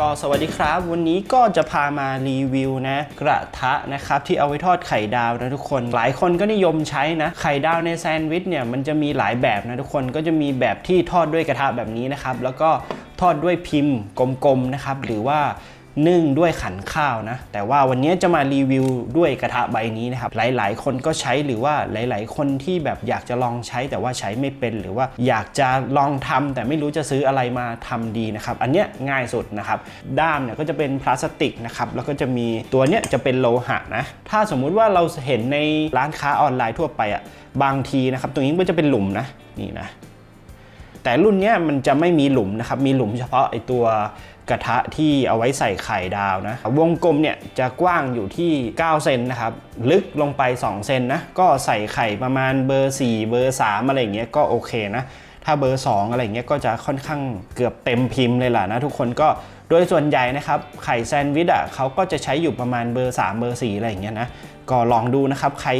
ก็สวัสดีครับ วันนี้ก็จะพามารีวิวนะกระทะนะครับที่เอาไว้ทอดไข่ดาวนะทุกคน หลายคนก็นิยมใช้นะไข่ดาวในแซนด์วิชเนี่ยมันจะมีหลายแบบนะทุกคนก็จะมีแบบที่ทอดด้วยกระทะแบบนี้นะครับแล้วก็ทอดด้วยพิมพ์กลมๆนะครับหรือว่า นึ่งด้วยขันข้าวนะ แต่ว่าวันนี้จะมารีวิวด้วยกระทะใบนี้นะครับ หลาย ๆ คนก็ใช้หรือว่าหลาย ๆ คนที่แบบอยากจะลองใช้แต่ว่าใช้ไม่เป็นหรือว่าอยากจะลองทำแต่ไม่รู้จะซื้ออะไรมาทำดีนะครับ อันเนี้ยง่ายสุดนะครับ ด้ามเนี่ยก็จะเป็นพลาสติกนะครับ แล้วก็จะมีตัวเนี้ยจะเป็นโลหะนะ ถ้าสมมุติว่าเราเห็นในร้านค้าออนไลน์ทั่วไปอะบางทีนะครับ ตรงนี้ก็จะเป็นหลุมนะนี่นะแต่รุ่นเนี้ยมันจะไม่มีหลุมนะครับ มีหลุมเฉพาะไอตัว กระทะที่เอาไว้ใส่ไข่ดาวนะ วงกลมเนี่ยจะกว้างอยู่ที่ 9 เซนนะครับ ลึกลงไป 2 เซนนะ ก็ใส่ไข่ประมาณเบอร์ 4 เบอร์ 3 อะไรอย่างเงี้ยก็โอเคนะ ถ้าเบอร์ 2 อะไรอย่างเงี้ยก็จะค่อนข้างเกือบเต็มพิมพ์เลยล่ะนะทุกคนก็โดยส่วนใหญ่นะครับ ไข่แซนด์วิชอะเขาก็จะใช้อยู่ประมาณเบอร์ 3 เบอร์ 4 อะไรอย่างเงี้ยนะ ก็ลองดูนะครับ ใคร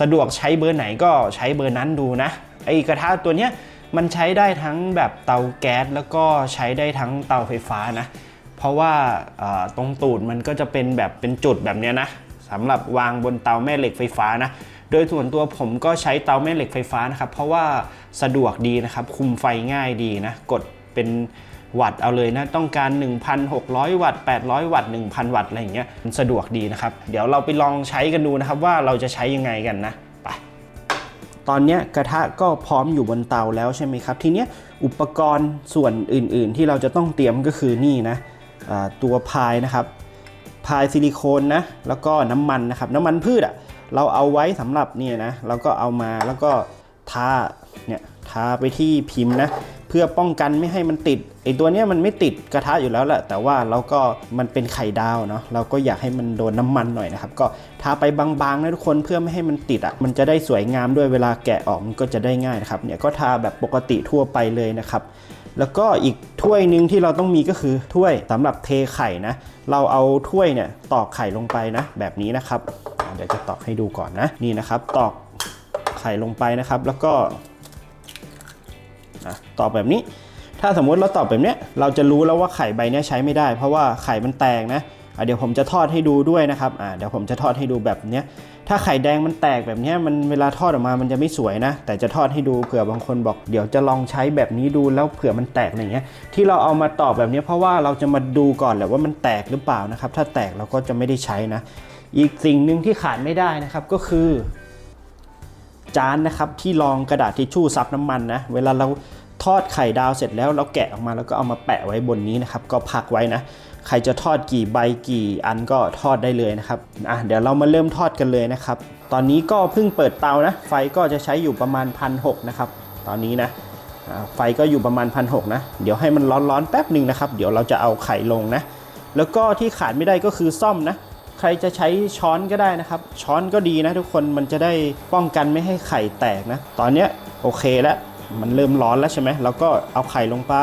สะดวกใช้เบอร์ไหนก็ใช้เบอร์นั้นดูนะ ไอกระทะตัวเนี้ย มันใช้ได้ทั้งแบบเตาแก๊สแล้วก็ใช้ได้ทั้งเตาไฟฟ้านะ เพราะว่าตรงตูดมันก็จะเป็นแบบเป็นจุดแบบเนี้ยนะสำหรับวางบนเตาแม่เหล็กไฟฟ้านะ โดยส่วนตัวผมก็ใช้เตาแม่เหล็กไฟฟ้านะครับ เพราะว่าสะดวกดีนะครับ คุมไฟง่ายดีนะ กดเป็นวัตต์เอาเลยนะ ต้องการ 1,600 วัตต์ 800 วัตต์ 1,000 วัตต์อะไรอย่างเงี้ยมันสะดวกดีนะครับ เดี๋ยวเราไปลองใช้กันดูนะครับว่าเราจะใช้ยังไงกันนะ ตอนนี้กระทะก็พร้อมอยู่บนเตาแล้วใช่ไหมครับ ทีนี้อุปกรณ์ส่วนอื่น ๆ ที่เราจะต้องเตรียมก็คือนี่นะตัวพายนะครับพายซิลิโคนนะแล้วก็น้ำมันนะครับน้ำมันพืชอะเราเอาไว้สำหรับเนี่ยนะเราก็เอามาแล้วก็ทาเนี่ยทาไปที่พิมพ์นะ เพื่อป้องกันไม่ให้มันติดไอตัวเนี้ยมันไม่ติดกระทะอยู่แล้วแหละแต่ว่าเราก็มันเป็นไข่ดาวเนาะเราก็อยากให้มันโดนน้ำมันหน่อยนะครับก็ทาไปบางๆนะทุกคนเพื่อไม่ให้มันติดอะมันจะได้สวยงามด้วยเวลาแกะออกมันก็จะได้ง่ายนะครับเนี่ยก็ทาแบบปกติทั่วไปเลยนะครับแล้วก็อีกถ้วยหนึ่งที่เราต้องมีก็คือถ้วยสำหรับเทไข่นะ เราเอาถ้วยเนี่ยตอกไข่ลงไปนะ แบบนี้นะครับ เดี๋ยวจะตอกให้ดูก่อนนะนี่นะครับ ตอกไข่ลงไปนะครับ แล้วก็ ตอกแบบนี้ ถ้าสมมุติเราตอกแบบเนี้ยเราจะรู้แล้วว่าไข่ใบนี้ใช้ไม่ได้ เพราะว่าไข่มันแตกนะเดี๋ยวผมจะทอดให้ดูด้วยนะครับเดี๋ยวผมจะทอดให้ดูแบบเนี้ยถ้าไข่แดงมันแตกแบบนี้มันเวลาทอดออกมามันจะไม่สวยนะ แต่จะทอดให้ดูเผื่อบางคนบอกเดี๋ยวจะลองใช้แบบนี้ดูแล้วเผื่อมันแตกอะไรเงี้ยที่เราเอามาตอกแบบนี้เพราะว่าเราจะมาดูก่อนแหละว่ามันแตกหรือเปล่านะครับถ้าแตกเราก็จะไม่ได้ใช้นะ อีกสิ่งหนึ่งที่ขาดไม่ได้นะครับก็คือ จานนะครับที่รองกระดาษทิชชู่ซับน้ำมันนะเวลาเราทอดไข่ดาวเสร็จแล้วเราแกะออกมาแล้วก็เอามาแปะไว้บนนี้นะครับก็พักไว้นะใครจะทอดกี่ใบกี่อันก็ทอดได้เลยนะครับอะเดี๋ยวเรามาเริ่มทอดกันเลยนะครับ ตอนนี้ก็เพิ่งเปิดเตานะ ไฟก็จะใช้อยู่ประมาณพันหนะครับ ตอนนี้นะไฟก็อยู่ประมาณพันหนะเดี๋ยวให้มันร้อนๆแป๊บหนึ่งนะครับ เดี๋ยวเราจะเอาไข่ลงนะ แล้วก็ที่ขาดไม่ได้ก็คือซ่อมนะ ใครจะใช้ช้อนก็ได้นะครับ ช้อนก็ดีนะทุกคนมันจะได้ป้องกันไม่ให้ไข่แตกนะ ตอนเนี้ยโอเคแล้วมันเริ่มร้อนแล้วใช่ไหมเราก็เอาไข่ลงไป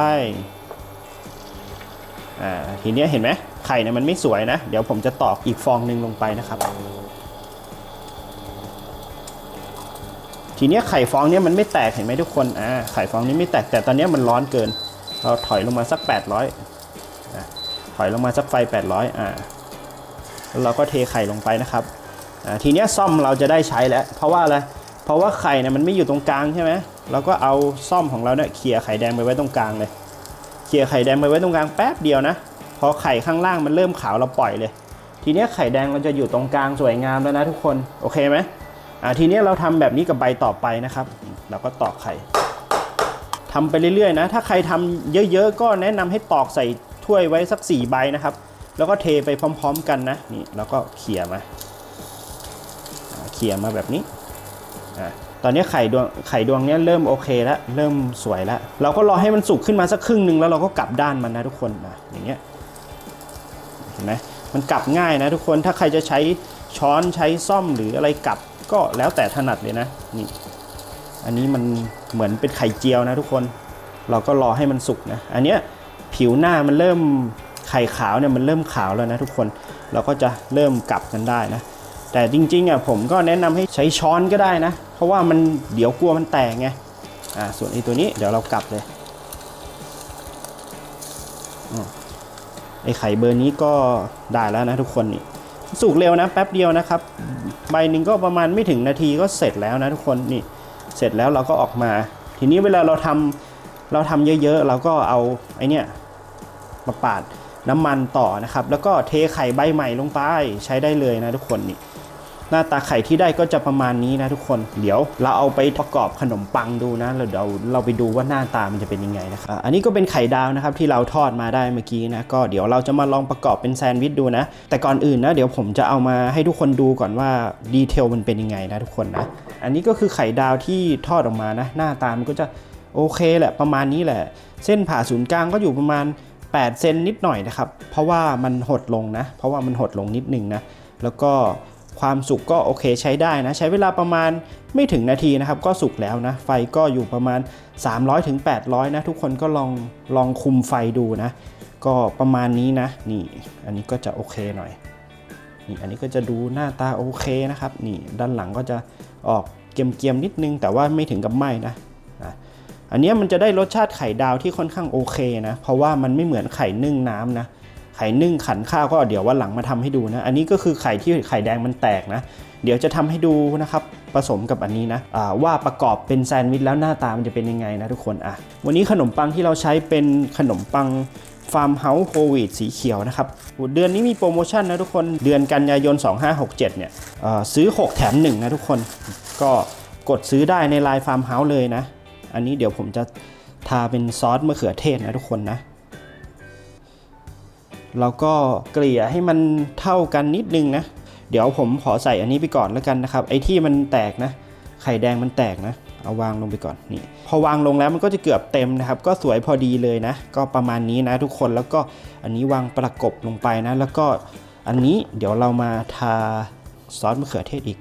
อ่าทีเนี้ยเห็นไหมไข่เนี่ยมันไม่สวยนะ เดี๋ยวผมจะตอกอีกฟองหนึ่งลงไปนะครับ ทีเนี้ยไข่ฟองเนี้ยมันไม่แตกเห็นไหมทุกคนอ่าไข่ฟองนี้ไม่แตกแต่ตอนเนี้ยมันร้อนเกิน เราถอยลงมาสัก 800อะถอยลงมาสักไฟ 800อ่า แล้วเราก็เทไข่ลงไปนะครับทีนี้ซ่อมเราจะได้ใช้แล้ว เพราะว่าอะไรเพราะว่าไข่เนี่ยมันไม่อยู่ตรงกลางใช่ไหมเราก็เอาซ่อมของเราเนี่ยเขี่ยไข่แดงไปไว้ตรงกลางเลยเขี่ยไข่แดงไปไว้ตรงกลางแป๊บเดียวนะพอไข่ข้างล่างมันเริ่มขาวเราปล่อยเลย ทีนี้ไข่แดงเราจะอยู่ตรงกลางสวยงามแล้วนะทุกคนโอเคไหมทีนี้เราทำแบบนี้กับใบต่อไปนะครับ เราก็ตอกไข่ทำไปเรื่อยๆนะ ถ้าใครทำเยอะๆ ก็แนะนำให้ตอกใส่ถ้วยไว้สัก4ใบนะครับ แล้วก็เทไปพร้อม ๆ กันนะนี่แล้วก็เขี่ยมาเขี่ยมาแบบนี้อ่าตอนนี้ไข่ดวงไข่ดวงเนี้ยเริ่มโอเคแล้วเริ่มสวยแล้ว เราก็รอให้มันสุกขึ้นมาสักครึ่งหนึ่งแล้วเราก็กลับด้านมันนะทุกคนนะอย่างเงี้ยเห็นไหมมันกลับง่ายนะทุกคนถ้าใครจะใช้ช้อนใช้ซ่อมหรืออะไรกลับก็แล้วแต่ถนัดเลยนะนี่อันนี้มันเหมือนเป็นไข่เจียวนะทุกคน เราก็รอให้มันสุกนะอันเนี้ยผิวหน้ามันเริ่ม ไข่ขาวเนี่ยมันเริ่มขาวแล้วนะทุกคน เราก็จะเริ่มกลับกันได้นะ แต่จริงๆอะผมก็แนะนำให้ใช้ช้อนก็ได้นะ เพราะว่ามันเดี๋ยวกลัวมันแตกไง อ่า ส่วนไอ้ตัวนี้เดี๋ยวเรากลับเลยอไอไข่เบอร์นี้ก็ได้แล้วนะทุกคนนี่สุกเร็วนะแป๊บเดียวนะครับ ใบหนึ่งก็ประมาณไม่ถึงนาทีก็เสร็จแล้วนะทุกคนนี่เสร็จแล้วเราก็ออกมา ทีนี้เวลาเราทำเราทำเยอะๆ เราก็เอาไอเนี้ยมาปาด น้ำมันต่อนะครับ แล้วก็เทไข่ใบใหม่ลงไปใช้ได้เลยนะทุกคนนี่หน้าตาไข่ที่ได้ก็จะประมาณนี้นะทุกคน เดี๋ยวเราเอาไปประกอบขนมปังดูนะแล้วเดี๋ยวเราไปดูว่าหน้าตามันจะเป็นยังไงนะครับอันนี้ก็เป็นไข่ดาวนะครับที่เราทอดมาได้เมื่อกี้นะก็เดี๋ยวเราจะมาลองประกอบเป็นแซนด์วิชดูนะ แต่ก่อนอื่นนะเดี๋ยวผมจะเอามาให้ทุกคนดูก่อนว่าดีเทลมันเป็นยังไงนะทุกคนนะอันนี้ก็คือไข่ดาวที่ทอดออกมานะ หน้าตามันก็จะโอเคแหละประมาณนี้แหละ เส้นผ่าศูนย์กลางก็อยู่ประมาณ 8 เซนนิดหน่อยนะครับ เพราะว่ามันหดลงนะ เพราะว่ามันหดลงนิดนึงนะ แล้วก็ความสุกก็โอเคใช้ได้นะ ใช้เวลาประมาณไม่ถึงนาทีนะครับ ก็สุกแล้วนะ ไฟก็อยู่ประมาณ 300ถึง800 นะ ทุกคนก็ลองลองคุมไฟดูนะ ก็ประมาณนี้นะ นี่ อันนี้ก็จะโอเคหน่อย นี่อันนี้ก็จะดูหน้าตาโอเคนะครับ นี่ด้านหลังก็จะออกเกียมๆนิดนึง แต่ว่าไม่ถึงกับไหม้นะ อันนี้มันจะได้รสชาติไข่ดาวที่ค่อนข้างโอเคนะ เพราะว่ามันไม่เหมือนไข่นึ่งน้ำนะ ไข่นึ่งขันข้าวก็เดี๋ยววันหลังมาทำให้ดูนะ อันนี้ก็คือไข่ที่ไข่แดงมันแตกนะ เดี๋ยวจะทำให้ดูนะครับ ผสมกับอันนี้นะอ่าว่าประกอบเป็นแซนด์วิชแล้วหน้าตามันจะเป็นยังไงนะทุกคนอะวันนี้ขนมปังที่เราใช้เป็นขนมปังฟาร์มเฮาส์โฮวีดสีเขียวนะครับเดือนนี้มีโปรโมชั่นนะทุกคนเดือนกันยายน 2567 เนี่ยเอ่อซื้อ 6 แถม 1 นะทุกคน ก็กดซื้อได้ในไลน์ฟาร์มเฮาส์เลยนะ อันนี้เดี๋ยวผมจะทาเป็นซอสมะเขือเทศนะทุกคนนะเราก็เกลี่ยให้มันเท่ากันนิดนึงนะ เดี๋ยวผมขอใส่อันนี้ไปก่อนแล้วกันนะครับ ไอ้ที่มันแตกนะ ไข่แดงมันแตกนะ เอาวางลงไปก่อนนี่ พอวางลงแล้วมันก็จะเกือบเต็มนะครับ ก็สวยพอดีเลยนะ ก็ประมาณนี้นะทุกคน แล้วก็อันนี้วางประกบลงไปนะ แล้วก็อันนี้เดี๋ยวเรามาทาซอสมะเขือเทศอีก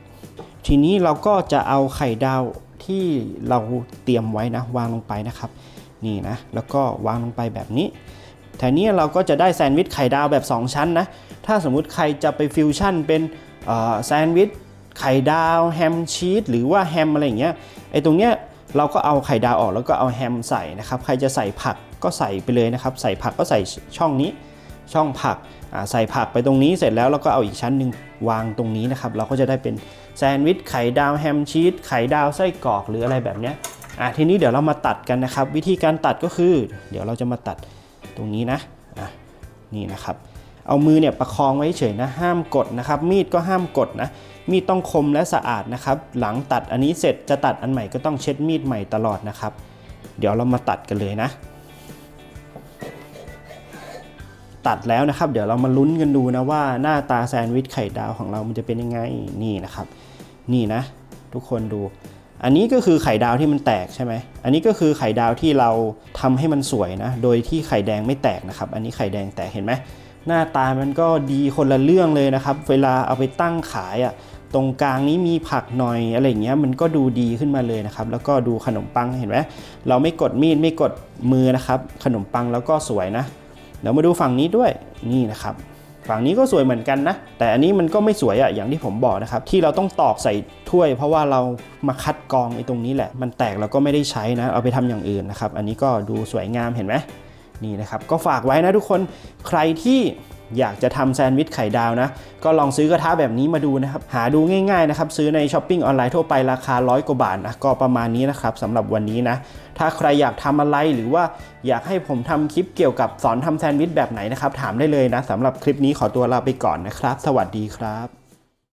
ทีนี้เราก็จะเอาไข่ดาว ที่เราเตรียมไว้นะวางลงไปนะครับ นี่นะ แล้วก็วางลงไปแบบนี้แถวนี้เราก็จะได้แซนด์วิชไข่ดาวแบบ 2 ชั้นนะ ถ้าสมมุติใครจะไปฟิวชั่นเป็นแซนด์วิชไข่ดาวแฮมชีสหรือว่าแฮมอะไรอย่างเงี้ยไอ้ตรงเนี้ยเราก็เอาไข่ดาวออกแล้วก็เอาแฮมใส่นะครับ ใครจะใส่ผักก็ใส่ไปเลยนะครับ ใส่ผักก็ใส่ช่องนี้ช่องผักใส่ผักไปตรงนี้เสร็จแล้วเราก็เอาอีกชั้นหนึ่งวางตรงนี้นะครับ เราก็จะได้เป็น แซนด์วิชไข่ดาวแฮมชีสไข่ดาวไส้กรอกหรืออะไรแบบเนี้ยอะทีนี้เดี๋ยวเรามาตัดกันนะครับ วิธีการตัดก็คือ เดี๋ยวเราจะมาตัดตรงนี้นะอะนี่นะครับเอามือเนี่ยประคองไว้เฉยนะห้ามกดนะครับ มีดก็ห้ามกดนะมีดต้องคมและสะอาดนะครับ หลังตัดอันนี้เสร็จจะตัดอันใหม่ก็ต้องเช็ดมีดใหม่ตลอดนะครับ เดี๋ยวเรามาตัดกันเลยนะ ตัดแล้วนะครับ เดี๋ยวเรามาลุ้นกันดูนะว่าหน้าตาแซนด์วิชไข่ดาวของเรามันจะเป็นยังไงนี่นะครับ นี่นะ ทุกคนดู อันนี้ก็คือไข่ดาวที่มันแตกใช่ไหมอันนี้ก็คือไข่ดาวที่เราทำให้มันสวยนะ โดยที่ไข่แดงไม่แตกนะครับ อันนี้ไข่แดงแตกเห็นไหมหน้าตามันก็ดีคนละเรื่องเลยนะครับ เวลาเอาไปตั้งขายอะ่ะตรงกลางนี้มีผักหน่อยอะไรเงี้ยมันก็ดูดีขึ้นมาเลยนะครับ แล้วก็ดูขนมปังเห็นไหมเราไม่กดมีดไม่กดมือนะครับ ขนมปังแล้วก็สวยนะเดี๋ยวมาดูฝั่งนี้ด้วยนี่นะครับ ฝั่งนี้ก็สวยเหมือนกันนะ แต่อันนี้มันก็ไม่สวยอะอย่างที่ผมบอกนะครับ ที่เราต้องตอกใส่ถ้วย เพราะว่าเรามาคัดกรองไอ้ตรงนี้แหละ มันแตกเราก็ไม่ได้ใช้นะ เอาไปทำอย่างอื่นนะครับ อันนี้ก็ดูสวยงามเห็นไหมนี่นะครับ ก็ฝากไว้นะทุกคน ใครที่ อยากจะทำแซนด์วิชไข่ดาวนะ ก็ลองซื้อกระทะแบบนี้มาดูนะครับ หาดูง่ายๆนะครับ ซื้อในช้อปปิ้งออนไลน์ทั่วไปราคาร้อยกว่าบาทนะ ก็ประมาณนี้นะครับสำหรับวันนี้นะ ถ้าใครอยากทำอะไรหรือว่าอยากให้ผมทำคลิปเกี่ยวกับสอนทำแซนด์วิชแบบไหนนะครับ ถามได้เลยนะสำหรับคลิปนี้ขอตัวลาไปก่อนนะครับ สวัสดีครับ